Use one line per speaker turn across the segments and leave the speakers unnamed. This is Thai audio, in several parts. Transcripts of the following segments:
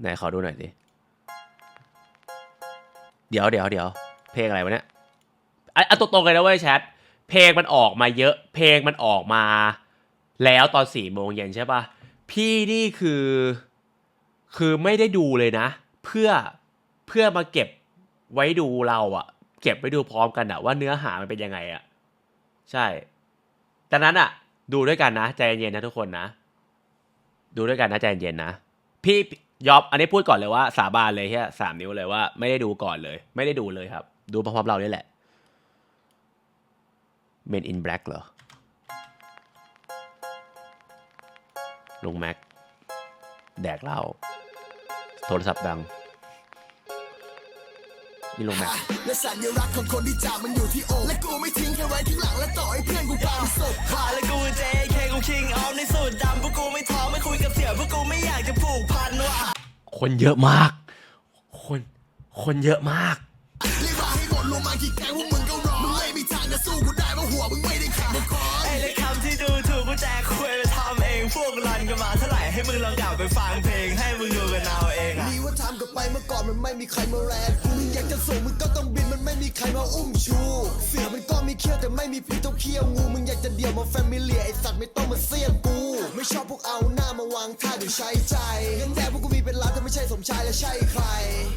ไหนขอดูหน่อยดิ เดี๋ยวเดี๋ยวเดี๋ยวเพลงอะไรวะเนี่ยอะอะตรงๆเลยนะเว้ยแชท เพลงมันออกมาเยอะ เพลงมันออกมา แล้วตอนสี่โมงเย็นใช่ปะพี่นี่คือ คือไม่ได้ดูเลยนะ เพื่อเพื่อมาเก็บไว้ดูเราอะเก็บไว้ดูพร้อมกันอะว่าเนื้อหามันเป็นยังไงอะใช่ดังนั้นอะดูด้วยกันนะ ใจเย็นนะทุกคนนะ ดูด้วยกันนะใจเย็นนะพี่ ยอบอันนี้พูดก่อนเลยว่าสาบานเลยแค่สามนิ้วเลยว่าไม่ได้ดูก่อนเลย ไม่ได้ดูเลยครับ ดูพร้อมๆเรานี่แหละ Men in Black เหรอลุงแม็ก แดกเหล้าโทรศัพท์ดังนี่ลุงแม็ก
และสัญลักษณ์ของคนที่จากมันอยู่ที่อกและกูไม่ทิ้งใครไว้ที่หลังและต่อให้เพื่อนกูกลายเป็นศพ
มาแล้วกู JK กู King of ในสูตรดำพวกกูไม่ท้อไม่คุยกับเสี่ยพวกกูไม่อยากจะผูกพันว่ะ
คนเยอะมาก คน คนเยอะมาก
พวกมึงก็รอมึงไม่มีทางจะสู้กูได้เพราะหัวมึงไม่ได้แข็งพอคอ
ไอ้เล็กคำที่ดูถูกกูแจกคุยไปทำเองพวกรันกันมาเท่าไหร่ให้มึงลองกลับไปฟังเพลงให้มึงดูกันเอา
ทำกับไปเมื่อก่อนมันไม่มีใครมาแรนกูอยากจะส่งมึงก็ต้องบินมันไม่มีใครมาอุ้มชู เสือมันก็มีเขี้ยวแต่ไม่มีพิษต้องเขี้ยวงูมึงอยากจะเดี่ยวมาแฟมิเลียไอสัตว์ไม่ต้องมาเสี้ยนกู ไม่ชอบพวกเอาหน้ามาวางท่าเดี๋ยวใช้ใจเงินแดงพวกกูมีเป็นล้านแต่ไม่ใช่สมชายและใช่ใคร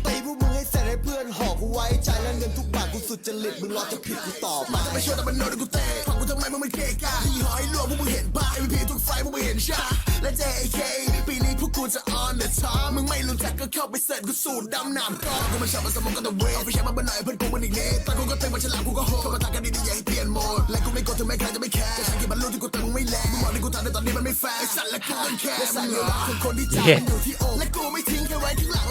ตีพวกมึงให้เสร็จให้เพื่อนหอกกูไว้ใจและเงินทุกบาทกูสุดจริตมึงรอจะผิดกูตอบมาจะไม่ช่วยแต่มันโน้ตกูเตะฟังกูทำไมมึงไม่เกะกะที่หอยลวงพวกมึงเห็นบ้าไอพีทุกไฟพวกมึงเห็นชาและ JK ปีนี้พว กกูจะ on the top มึงไม่รู้จักก็เข้าไปเสิร์ชกูสูตรดำน้ำก็กูไม่ชอบมันสมองก็ต้องเวทเอาไปใช้มาบันไหนเพื่อนกูมันอีกนิดแต่กูก็ตึงมาฉลามกูก็โหดเข้ามาตากันดีๆอย่าให้เปลี่ยนโหมดและกูไม่กดถึงแม้ใครจะไม่แคร์แต่ฉันคิดบรรลุที่กูตึงไม่แลมึงบอกที่กูทำในตอนนี้มันไม่แฟร์ไอ้สัตว์และกูต้องแคร์มึงเหรอคนคนที่ใจมันอยู่ที่อกและกูไม่ทิ้งใครไว้ที่หลัง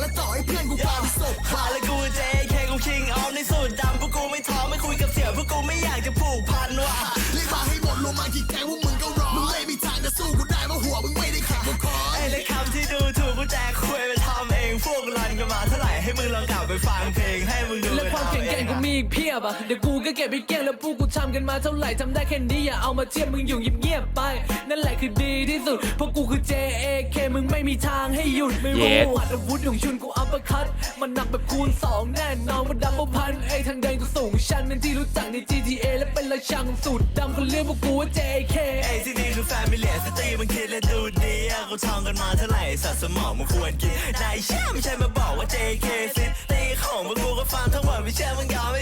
อ
แกร่ง
ง
กู
อะ
มีอีกเพียบอะเดี๋ยวกูก็เก็บไปเกลี้ยงแล้วพวกกูทำกันมาเท่าไหร่ทำได้แค่นี้อย่าเอามาเทียบมึงอยู่เงียบๆไป นั่นแหละคือดีที่สุดเพราะกูคือ JAK มึงไม่มีทางให้หยุดไม่รู้
Yes
อัดอาวุธของชุนกูอัปเปอร์คัตมันหนักแบบคูณสองแน่นอนว่าดับเบิลพันไอ้ทางเดินกูสูงชันเป็นที่รู้จักใน GTA และเป็นราชาของสูตรดำเขาเรียกพวกกูว่า JK
ไอ้ที่นี่คือแฟมิเลียสตรีมันคิดและดูดีอะกูท่องกันมาเท่าไหร่สัตว์สมองมันควรกินนายเชื่อไม่ใช่มาบอกว่า JK ซิตีของพวกกูก็ฟังทั้งหมดไม่เชื่อมึงยอมไม่ดูดีไอ้บอก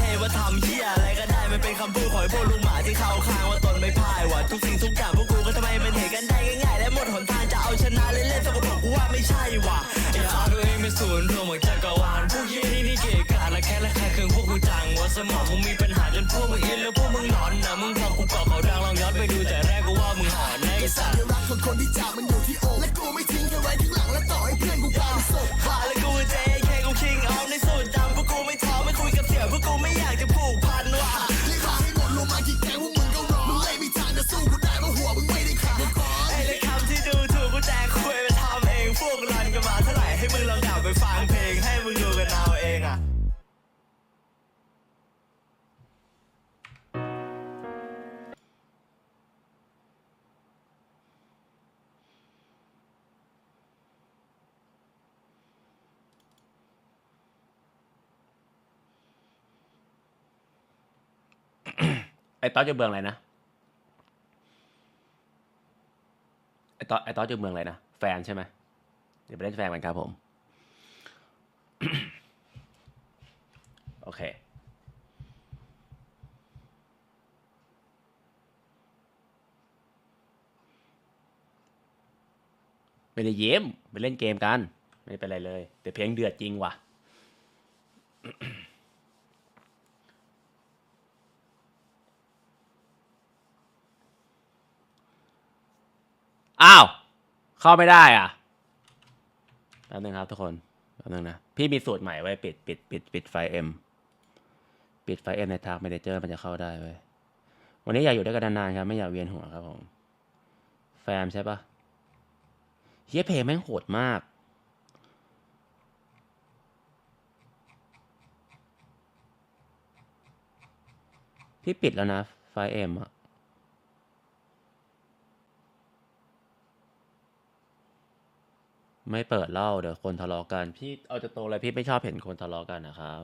เทว่าทำเหี้ยอะไรก็ได้มันเป็นคำพูดของพวกลุงหมาที่เข้าข้างว่าตนไม่พ่ายว่ะทุกสิ่งทุกอย่างพวกกูก็ทำไมมันเห็นกันได้ง่ายๆและหมดหนทางจะเอาชนะเล่นๆสกปรกกูว่าไม่ใช่ว่ะไอ้ฟ้าตัวเองเป็นศูนย์รวมของจักรวาลพวกเหี้ยนี่นี่เกะกะและแค่และแค่เครื่องพวกกูจังว่าสมองมึงมีปัญหาจนพวกมึงอินแล้วพวกมึงหลอนนะมึงพอกูเกาะเขาดังลองย้อนไปดูแต่แรกกูว่ามึง ไอ้ต๊
อ
ดจะ
เมืองอะ
ไรนะไอ้ต๊อดไอ้ต๊อดจะเมืองอะไรนะแฟนใช่ไหมเดี๋ยวไปเล่นแฟนกันครับผมโอเคไม่ได้เยิ้มไปเล่นเกมกัน ไม่เป็นไรเลย แต่เพลงเดือดจริงว่ะ อ้าว เข้าไม่ได้อะแป๊บนึงครับทุกคนแป๊บนึงนะ พี่มีสูตรใหม่ไว้ปิดปิดปิดปิดไฟเอ็มปิดไฟเอ็มในทางเมนเจอร์มันจะเข้าได้เว้ยวันนี้อยากอยู่ด้วยกันนานๆครับ ไม่อยากเวียนหัวครับผม แฟมใช่ปะเฮียเพลงแม่งโหดมากพี่ปิดแล้วนะไฟเอ็มอะ ไม่เปิดเล่าเดี๋ยวคนทะเลาะกัน พี่เอาจะโตเลยพี่ไม่ชอบเห็นคนทะเลาะกันนะครับ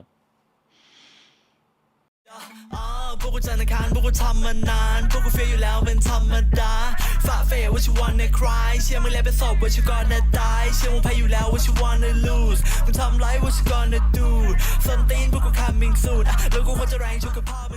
พวกกูจันทร์คารพวกกูทำมานาน พวกกูเฟียอยู่แล้วเป็นธรรมดาฝ่าเฟยว่าชิวันในคลายเชื่อมึงแล้วเป็นศพว่าชิวก่อนนตาย เชื่อมึงแพ้อยู่แล้วว่าชิวันใน lose มึงทำไรว่าชิ gonna do ส้นตีนพวกกู coming soon อะแล้วกูควรจะแรงชุกกับพ่อ